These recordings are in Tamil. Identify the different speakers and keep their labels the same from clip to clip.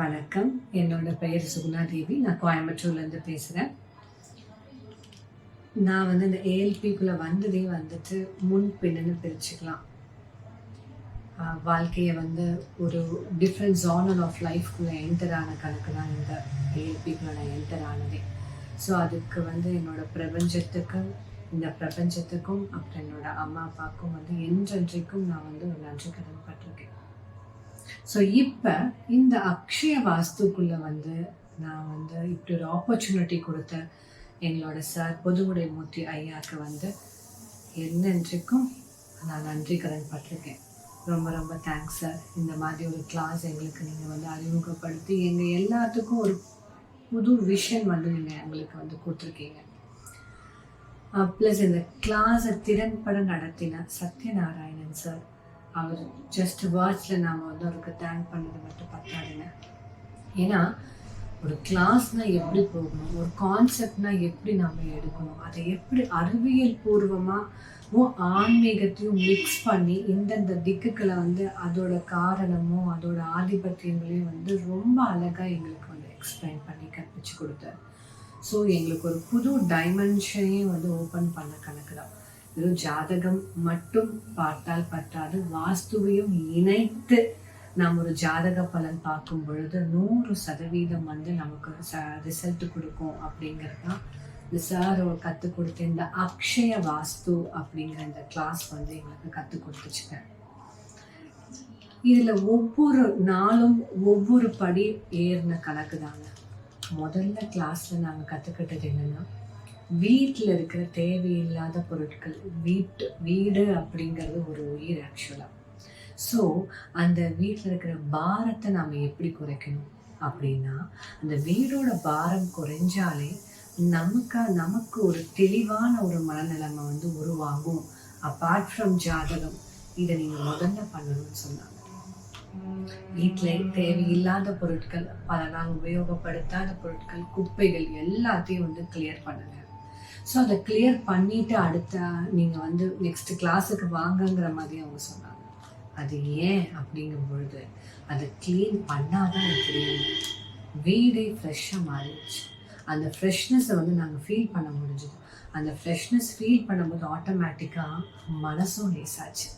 Speaker 1: வணக்கம். என்னோட பெயர் சுகுணா தேவி நான் கோயம்புத்தூர்லேருந்து பேசுகிறேன் நான் வந்து இந்த ஏஎல்பிக்குள்ளே வந்ததே வந்துட்டு முன் பின்னன்னு பிரிச்சுக்கலாம். வாழ்க்கையை வந்து ஒரு டிஃப்ரெண்ட் ஜானர் ஆஃப் லைஃப்குள்ளே என்டர் ஆன கணக்கு தான் இந்த ஏஎல்பிக்குள்ளே நான் என்டர் ஆனதே. ஸோ அதுக்கு வந்து என்னோட பிரபஞ்சத்துக்கும் இந்த பிரபஞ்சத்துக்கும் அப்புறம் என்னோட அம்மா அப்பாவுக்கும் வந்து என்றென்றைக்கும் நான் வந்து ஒரு நன்றி கடன் பட்டிருக்கேன். ஸோ இப்போ இந்த அக்ஷய வாஸ்துக்குள்ளே வந்து நான் வந்து இப்படி ஒரு ஆப்பர்ச்சுனிட்டி கொடுத்த எங்களோட சார் பொதுவுடை மூர்த்தி ஐயாவுக்கு வந்து என்னென்றைக்கும் நான் நன்றி கடன் பட்டிருக்கேன். ரொம்ப ரொம்ப தேங்க்ஸ் சார் இந்த மாதிரி ஒரு கிளாஸ் எங்களுக்கு நீங்கள் வந்து அறிமுகப்படுத்தி எங்கள் எல்லாத்துக்கும் ஒரு புது விஷன் வந்து நீங்கள் எங்களுக்கு வந்து கொடுத்துருக்கீங்க. ப்ளஸ் இந்த கிளாஸை திறன்பட நடத்தின சத்யநாராயணன் சார் அவர் ஜஸ்ட் வேர்ட்ஸில் நாம் வந்து அவருக்கு தேங்க் பண்ணது மட்டும் பத்தாதுங்க. ஏன்னா ஒரு கிளாஸ்னா எப்படி போகணும்? ஒரு கான்செப்ட்னா எப்படி நம்ம எடுக்கணும்? அதை எப்படி அறிவியல் பூர்வமாகவும் ஆன்மீகத்தையும் மிக்ஸ் பண்ணி இந்தந்த திக்குகளை வந்து அதோட காரணமும் அதோட ஆதிபத்தியங்களையும் வந்து ரொம்ப அழகாக எங்களுக்கு வந்து எக்ஸ்பிளைன் பண்ணி கற்பிச்சு கொடுத்தாரு. ஸோ எங்களுக்கு ஒரு புது டைமென்ஷனையும் வந்து ஓப்பன் பண்ண கணக்கு தான். வெறும் ஜாதகம் மட்டும் பார்த்தால் பற்றாது. வாஸ்துவையும் இணைத்து நாம் ஒரு ஜாதக பலன் பார்க்கும் பொழுது நூறு சதவீதம் வந்து நமக்கு ரிசல்ட் கொடுக்கும் அப்படிங்கிறது தான். சார் கற்றுக் கொடுத்த இந்த அக்ஷய வாஸ்து அப்படிங்கிற இந்த கிளாஸ் வந்து எங்களுக்கு கற்றுக் கொடுத்துச்சுங்க. இதில் ஒவ்வொரு நாளும் ஒவ்வொரு படி ஏறின கணக்கு தாங்க முதல்ல கிளாஸில் நாங்கள் கற்றுக்கிட்டது என்னென்னா வீட்டில் இருக்கிற தேவையில்லாத பொருட்கள் வீட்டு வீடு அப்படிங்கிறது ஒரு உயிர் ஆக்சுவலாக ஸோ அந்த வீட்டில் இருக்கிற பாரத்தை நாம் எப்படி குறைக்கணும்? அப்படின்னா அந்த வீடோட பாரம் குறைஞ்சாலே நமக்கு நமக்கு ஒரு தெளிவான ஒரு மனநிலைமை வந்து உருவாகும். அப்பார்ட் ஃப்ரம் ஜாதகம் இதை நீங்கள் முதல்ல பண்ணணும்னு சொன்னாங்க. வீட்டில் தேவையில்லாத பொருட்கள் பல நாள் உபயோகப்படுத்தாத பொருட்கள் குப்பைகள் எல்லாத்தையும் வந்து கிளியர் பண்ணுங்க. ஸோ அதை கிளியர் பண்ணிட்டு அடுத்த நீங்கள் வந்து நெக்ஸ்ட் கிளாஸுக்கு வாங்கங்கிற மாதிரி அவங்க சொன்னாங்க. அது ஏன் அப்படிங்கும் பொழுது அதை க்ளீன் பண்ணாதான் தெரியும். வீடே ஃப்ரெஷ்ஷாக மாறிடுச்சு. அந்த ஃப்ரெஷ்னஸை வந்து நாங்கள் ஃபீல் பண்ண முடிஞ்சது. அந்த ஃப்ரெஷ்னஸ் ஃபீல் பண்ணும்போது ஆட்டோமேட்டிக்காக மனசும் லேசாச்சு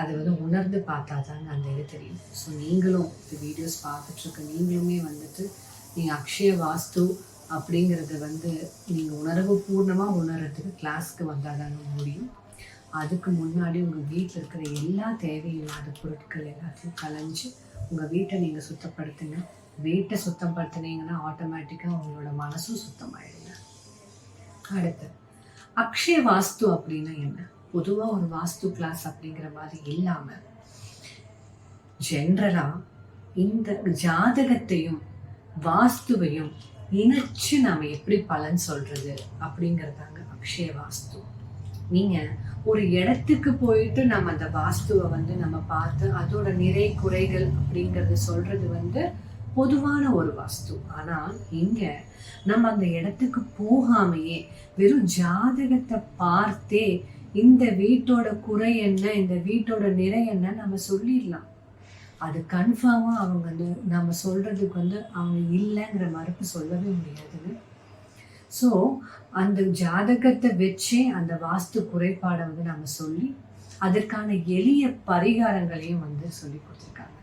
Speaker 1: அதை வந்து உணர்ந்து பார்த்தா தாங்க அந்த இது தெரியும். ஸோ நீங்களும் இந்த வீடியோஸ் பார்த்துட்ருக்க நீங்களுமே வந்துட்டு நீங்கள் அக்ஷய வாஸ்து அப்படிங்கிறத வந்து நீங்கள் உணர்வு பூர்ணமாக உணர்றதுக்கு கிளாஸ்க்கு வந்தால் தாங்க முடியும். அதுக்கு முன்னாடி உங்கள் வீட்டில் இருக்கிற எல்லா தேவையில்லாத பொருட்கள் எல்லாத்தையும் கலைஞ்சு உங்கள் வீட்டை நீங்கள் சுத்தப்படுத்துங்க. வீட்டை சுத்தப்படுத்துனீங்கன்னா ஆட்டோமேட்டிக்காக உங்களோட மனசும் சுத்தமாயிடுங்க. அடுத்து அக்ஷய வாஸ்து அப்படின்னா என்ன? பொதுவாக ஒரு வாஸ்து கிளாஸ் அப்படிங்கிற மாதிரி இல்லாமல் ஜென்ரலாக இந்த ஜாதகத்தையும் வாஸ்துவையும் இணைச்சு நாம எப்படி பலன் சொல்றது அப்படிங்கிறதாங்க அக்ஷய வாஸ்து. நீங்க ஒரு இடத்துக்கு போயிட்டு நம்ம அந்த வாஸ்துவை வந்து நம்ம பார்த்து அதோட நிறை குறைகள் அப்படிங்கறது சொல்றது வந்து பொதுவான ஒரு வாஸ்து. ஆனால் இங்க நம்ம அந்த இடத்துக்கு போகாமையே வெறும் ஜாதகத்தை பார்த்தே இந்த வீட்டோட குறை என்ன இந்த வீட்டோட நிறை என்ன நம்ம சொல்லிடலாம். அது கன்ஃபார்மாக அவங்க வந்து நம்ம சொல்கிறதுக்கு வந்து அவங்க இல்லைங்கிற மறுப்பு சொல்லவே முடியாது. ஸோ அந்த ஜாதகத்தை வச்சே அந்த வாஸ்து குறைபாடை வந்து நம்ம சொல்லி அதற்கான எளிய பரிகாரங்களையும் வந்து சொல்லி கொடுத்துருக்காங்க.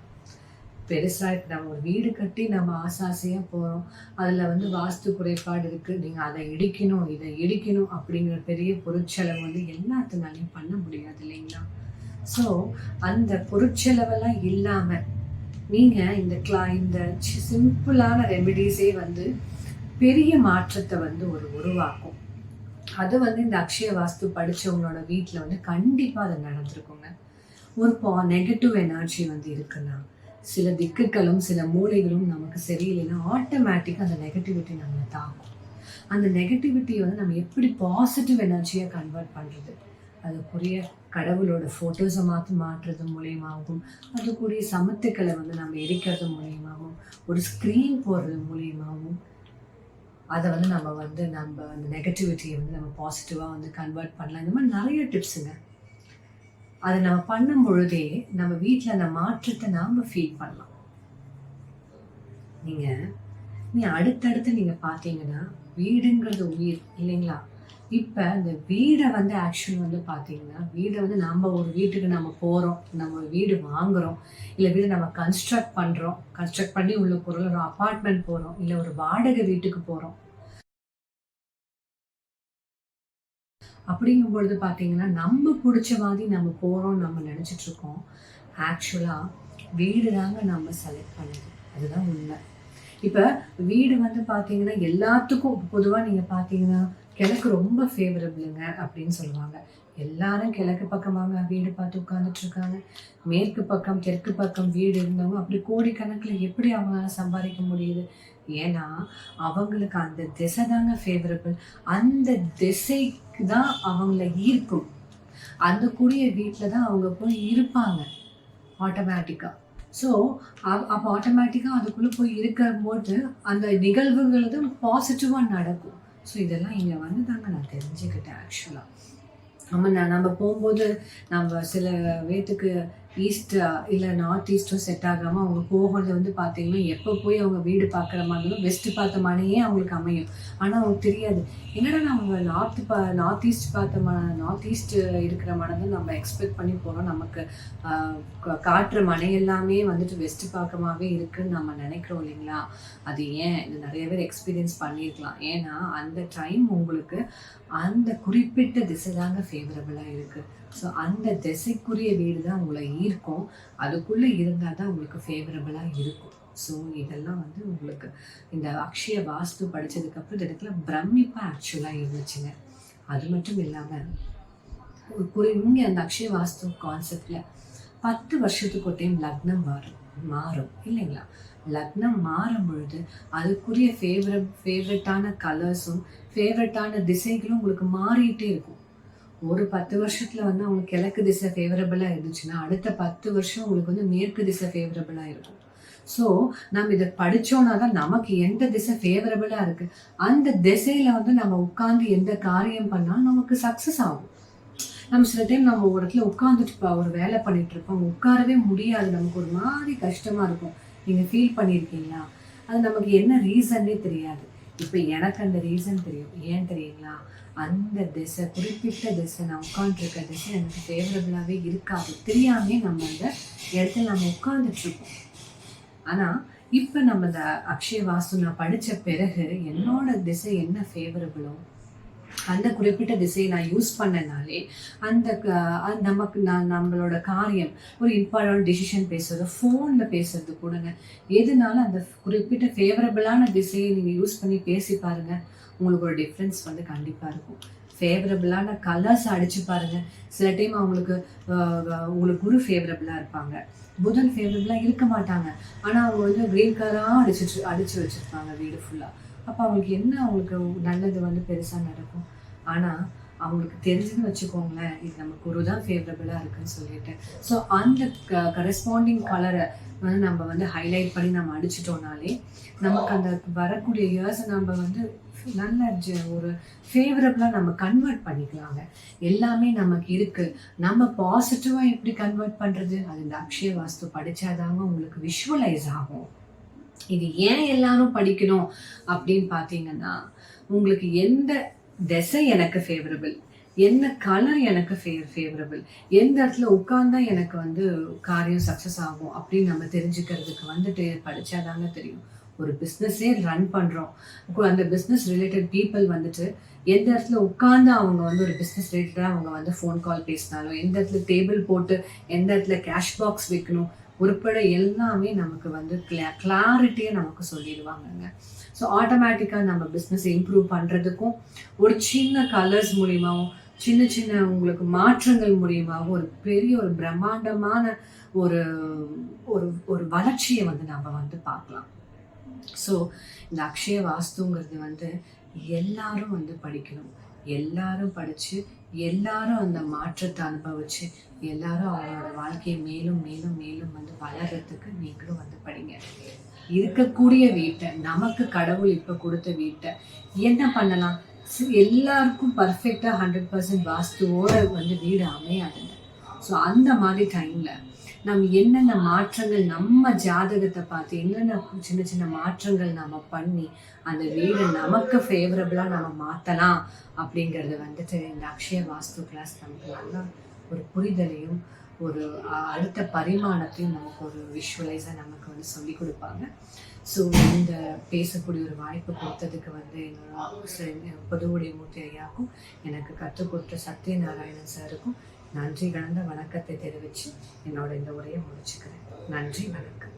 Speaker 1: பெருசாக இப்போ நம்ம ஒரு வீடு கட்டி நம்ம ஆசாசையாக போகிறோம் அதில் வந்து வாஸ்து குறைபாடு இருக்குது நீங்கள் அதை இடிக்கணும் இதை இடிக்கணும் அப்படிங்கிற பெரிய பொருட்செலவு வந்து எல்லாத்தினாலையும் பண்ண முடியாது இல்லைங்களா? ஸோ அந்த பொருட்செலவெல்லாம் இல்லாமல் நீங்கள் இந்த கிளா இந்த சிம்பிளான ரெமெடிஸே வந்து பெரிய மாற்றத்தை வந்து ஒரு உருவாக்கும். அது வந்து இந்த அக்ஷய வாஸ்து படித்தவங்களோட வீட்டில் வந்து கண்டிப்பாக அது நடந்திருக்குங்க. ஒரு பா நெகட்டிவ் எனர்ஜி வந்து இருக்குன்னா சில திக்குகளும் சில மூளைகளும் நமக்கு சரியில்லைன்னா ஆட்டோமேட்டிக்காக அந்த நெகட்டிவிட்டி நம்மளை தாக்கும். அந்த நெகட்டிவிட்டியை வந்து நம்ம எப்படி பாசிட்டிவ் எனர்ஜியாக கன்வெர்ட் பண்ணுறது அதுக்குரிய கடவுளோட ஃபோட்டோஸை மாற்றி மாற்றுறது மூலியமாகவும் அதுக்குரிய சமத்துக்களை வந்து நம்ம எரிக்கிறது மூலியமாகவும் ஒரு ஸ்க்ரீன் போடுறது மூலியமாகவும் அதை வந்து நம்ம வந்து நம்ம அந்த நெகட்டிவிட்டியை வந்து நம்ம பாசிட்டிவாக வந்து கன்வெர்ட் பண்ணலாம். இந்த மாதிரி நிறைய டிப்ஸுங்க அதை நம்ம பண்ணும் பொழுதே நம்ம வீட்டில் அந்த மாற்றத்தை நாம் ஃபீல் பண்ணலாம். நீங்கள் நீ அடுத்தடுத்து நீங்கள் பார்த்தீங்கன்னா வீடுங்கிறது உயிர் இல்லைங்களா? இப்ப இந்த வீடை வந்து ஆக்சுவல் வந்து பாத்தீங்கன்னா வீடை வந்து நம்ம ஒரு வீட்டுக்கு நம்ம போறோம் நம்ம வீடு வாங்குறோம் இல்ல வீடு நம்ம கன்ஸ்ட்ரக்ட் பண்றோம் கன்ஸ்ட்ரக்ட் பண்ணி உள்ள பொருள் ஒரு அப்பார்ட்மெண்ட் போறோம் இல்ல ஒரு வாடகை வீட்டுக்கு போறோம். அப்படிங்கும் பொழுது பார்த்தீங்கன்னா நம்ம பிடிச்ச மாதிரி நம்ம போகிறோம் நம்ம நினச்சிட்ருக்கோம் ஆக்சுவலாக வீடு தாங்க நம்ம செலக்ட் பண்ணுது. அதுதான் உண்மை. இப்போ வீடு வந்து பார்த்தீங்கன்னா எல்லாத்துக்கும் பொதுவாக நீங்கள் பார்த்தீங்கன்னா கிழக்கு ரொம்ப ஃபேவரபிளுங்க அப்படின்னு சொல்லுவாங்க. எல்லாரும் கிழக்கு பக்கமாக வீடு பார்த்து உட்காந்துட்டு இருக்காங்க. மேற்கு பக்கம் தெற்கு பக்கம் வீடு இருந்தவங்க அப்படி கோடிக்கணக்கில் எப்படி அவங்களால சம்பாதிக்க முடியுது? ஏன்னா அவங்களுக்கு அந்த திசை தாங்க ஃபேவரபிள் அந்த திசைக்கு தான் அவங்கள ஈர்க்கும். அந்த கூடிய வீட்டில் தான் அவங்க போய் இருப்பாங்க ஆட்டோமேட்டிக்காக ஸோ அப்போ ஆட்டோமேட்டிக்காக அதுக்குள்ளே போய் இருக்கும்போது அந்த நிகழ்வுகள் தான் பாசிட்டிவாக நடக்கும். ஸோ இதெல்லாம் இங்கே வந்து தாங்க நான் தெரிஞ்சுக்கிட்டேன் ஆக்சுவலாக நம்ம நான் நம்ம போகும்போது நம்ம சில பேத்துக்கு ஈஸ்ட் இல்லை நார்த் ஈஸ்ட்டும் செட் ஆகாமல் அவங்க போகிறது வந்து பார்த்தீங்கன்னா எப்போ போய் அவங்க வீடு பார்க்குற மாதிரிலும் வெஸ்ட்டு பார்த்த மாதிரியே அவங்களுக்கு அமையும். ஆனால் அவங்களுக்கு தெரியாது. என்னடா நம்ம நார்த் பா நார்த் ஈஸ்ட் பார்த்த ம நார்த் ஈஸ்ட் இருக்கிற மனம் தான் நம்ம எக்ஸ்பெக்ட் பண்ணி போகிறோம் நமக்கு கா- காட்டுற மனை எல்லாமே வந்துட்டு வெஸ்ட் பக்கமாகவே இருக்குன்னு நம்ம நினைக்கிறோம் இல்லைங்களா? அது ஏன்? இது நிறைய பேர் எக்ஸ்பீரியன்ஸ் பண்ணியிருக்கலாம். ஏன்னா அந்த டைம் உங்களுக்கு அந்த குறிப்பிட்ட திசை தாங்க ஃபேவரபுளாக இருக்குது ஸோ அந்த திசைக்குரிய வீடு தான் உங்களை இருக்கும். அதுக்குள்ளே இருந்தால் தான் உங்களுக்கு ஃபேவரபுளாக இருக்கும். ஸோ இதெல்லாம் வந்து உங்களுக்கு இந்த அக்ஷய வாஸ்து படித்ததுக்கப்புறம் இந்த இடத்துல பிரமிப்பாக ஆக்சுவலாக இருந்துச்சுங்க. அது மட்டும் இல்லாமல் ஒரு இங்கே அந்த அக்ஷய வாஸ்து கான்செப்டில் பத்து வருஷத்துக்கு ஒரு டைம் லக்னம் மாறும். மாறும். இல்லைங்களா? லக்னம் மாறும் பொழுது அதுக்குரிய ஃபேவரட் ஃபேவரட்டான கலர்ஸும் ஃபேவரட்டான திசைகளும் உங்களுக்கு மாறிட்டே இருக்கும். ஒரு பத்து வருஷத்துல வந்து அவங்களுக்கு கிழக்கு திசை ஃபேவரபிளாக இருந்துச்சுன்னா அடுத்த பத்து வருஷம் உங்களுக்கு வந்து மேற்கு திசை ஃபேவரபிளா இருக்கும். ஸோ நம்ம இதை படித்தோம்னா தான் நமக்கு எந்த திசை ஃபேவரபிளாக இருக்குது அந்த திசையில் வந்து நம்ம உட்காந்து எந்த காரியம் பண்ணாலும் நமக்கு சக்ஸஸ் ஆகும். நம்ம சில டைம் நம்ம ஒரு இடத்துல உட்காந்துட்டு இப்போ ஒரு வேலை பண்ணிட்டு இருப்போம். உட்காரவே முடியாது. நமக்கு ஒரு மாதிரி கஷ்டமாக இருக்கும். நீங்கள் ஃபீல் பண்ணியிருக்கீங்களா அது நமக்கு என்ன ரீசன்னே தெரியாது. இப்போ எனக்கு அந்த ரீசன் தெரியும். ஏன் தெரியுங்களா? அந்த திசை குறிப்பிட்ட திசை நான் உட்காந்துருக்க திசை எனக்கு ஃபேவரபுளாகவே இருக்காது. தெரியாமே நம்ம அந்த இடத்துல நம்ம உட்காந்துட்ருக்கோம் ஆனால் இப்போ நம்ம இந்த அக்ஷய வாஸ்து நான் படித்த பிறகு என்னோட திசை என்ன ஃபேவரபுளோ அந்த குறிப்பிட்ட திசையை நான் யூஸ் பண்ணனாலே அந்த நமக்கு நான் நம்மளோட காரியம் ஒரு இம்பார்ட்டன்ட் டிசிஷன் பேசுறது ஃபோனில் பேசுறது கூடங்க. எதுனால அந்த குறிப்பிட்ட ஃபேவரபிளான திசையை நீங்கள் யூஸ் பண்ணி பேசி பாருங்க. உங்களுக்கு ஒரு டிஃப்ரென்ஸ் வந்து கண்டிப்பாக இருக்கும். ஃபேவரபிளான கலர்ஸ் அடிச்சு பாருங்க. சில டைம் அவங்களுக்கு உங்களுக்கு குரு ஃபேவரபிளாக இருப்பாங்க. புதன் ஃபேவரபிளாக இருக்க மாட்டாங்க. ஆனால் அவங்க வந்து கிரீன் கலராக அடிச்சு அடிச்சு வச்சிருப்பாங்க வீடு ஃபுல்லாக அப்போ அவங்களுக்கு என்ன அவங்களுக்கு நல்லது வந்து பெருசாக நடக்கும்? ஆனால் அவங்களுக்கு தெரிஞ்சுன்னு வச்சுக்கோங்களேன் இது நம்ம குரு தான் ஃபேவரபிளாக இருக்குன்னு சொல்லிட்டு. ஸோ அந்த கரஸ்பாண்டிங் கலரை வந்து நம்ம வந்து ஹைலைட் பண்ணி நம்ம அடிச்சிட்டோம்னாலே நமக்கு அந்த வரக்கூடிய இயர்ஸை நம்ம வந்து நல்ல ஜ- ஒரு ஃபேவரபிளாக நம்ம கன்வெர்ட் பண்ணிக்கலாங்க. எல்லாமே நமக்கு இருக்குது நம்ம பாசிட்டிவாக எப்படி கன்வெர்ட் பண்ணுறது அது இந்த அக்ஷய வாஸ்து படிச்சாதாங்க உங்களுக்கு விஷுவலைஸ் ஆகும். இது ஏன் எல்லாரும் படிக்கணும் அப்படின்னு பார்த்தீங்கன்னா உங்களுக்கு எந்த திசை எனக்கு ஃபேவரபிள் என்ன கலர் எனக்கு ஃபே ஃபேவரபிள் எந்த இடத்துல உட்கார்ந்தா எனக்கு வந்து காரியம் சக்ஸஸ் ஆகும் அப்படின்னு நம்ம தெரிஞ்சுக்கிறதுக்கு வந்துட்டு படிச்சாதாங்க தெரியும். ஒரு பிஸ்னஸே ரன் பண்ணுறோம் அந்த பிஸ்னஸ் ரிலேட்டட் பீப்புள் வந்துட்டு எந்த இடத்துல உட்காந்து அவங்க வந்து ஒரு பிஸ்னஸ் ரிலேட்டடாக அவங்க வந்து ஃபோன் கால் பேசினாலும் எந்த இடத்துல டேபிள் போட்டு எந்த இடத்துல கேஷ் பாக்ஸ் வைக்கணும் உட்பட எல்லாமே நமக்கு வந்து கிளா கிளாரிட்டியை நமக்கு சொல்லிடுவாங்கங்க. ஸோ ஆட்டோமேட்டிக்காக நம்ம பிஸ்னஸ் இம்ப்ரூவ் பண்ணுறதுக்கும் ஒரு சின்ன கலர்ஸ் மூலியமாகவும் சின்ன சின்ன உங்களுக்கு மாற்றங்கள் மூலியமாகவும் ஒரு பெரிய ஒரு பிரம்மாண்டமான ஒரு ஒரு ஒரு வளர்ச்சியை வந்து நம்ம வந்து பார்க்கலாம். ஸோ இந்த அக்ஷய வாஸ்துங்கிறது வந்து எல்லாரும் வந்து படிக்கணும். எல்லாரும் படித்து எல்லாரும் அந்த மாற்றத்தை அனுபவிச்சு எல்லாரும் அவங்களோட வாழ்க்கையை மேலும் மேலும் மேலும் வந்து வளர்றதுக்கு நீங்களும் வந்து படிங்க. இருக்கக்கூடிய வீட்டை நமக்கு கடவுள் இப்போ கொடுத்த வீட்டை என்ன பண்ணலாம்? எல்லாருக்கும் பர்ஃபெக்டாக ஹண்ட்ரட் பர்சன்ட் வாஸ்துவோட வந்து வீடு அமையாதுங்க. ஸோ அந்த மாதிரி டைமில் நம் என்னென்ன மாற்றங்கள் நம்ம ஜாதகத்தை பார்த்து என்னென்ன சின்ன சின்ன மாற்றங்கள் நம்ம பண்ணி அந்த வீடு நமக்கு ஃபேவரபிளாக நம்ம மாற்றலாம் அப்படிங்கிறது வந்துட்டு இந்த அக்ஷய வாஸ்து கிளாஸ் நமக்கு நல்லா ஒரு புரிதலையும் ஒரு அடுத்த பரிமாணத்தையும் நமக்கு ஒரு விஷுவலைஸாக நமக்கு வந்து சொல்லி கொடுப்பாங்க. ஸோ இந்த பேசக்கூடிய ஒரு வாய்ப்பு கொடுத்ததுக்கு வந்து என்னோட பொதுவுடைய மூர்த்தி ஐயாக்கும் எனக்கு கற்றுக் கொடுத்த சத்யநாராயணன் சாருக்கும் நன்றி கலந்த வணக்கத்தை தெரிவித்து என்னோட இந்த உரையை முடிச்சுக்கிறேன். நன்றி வணக்கம்.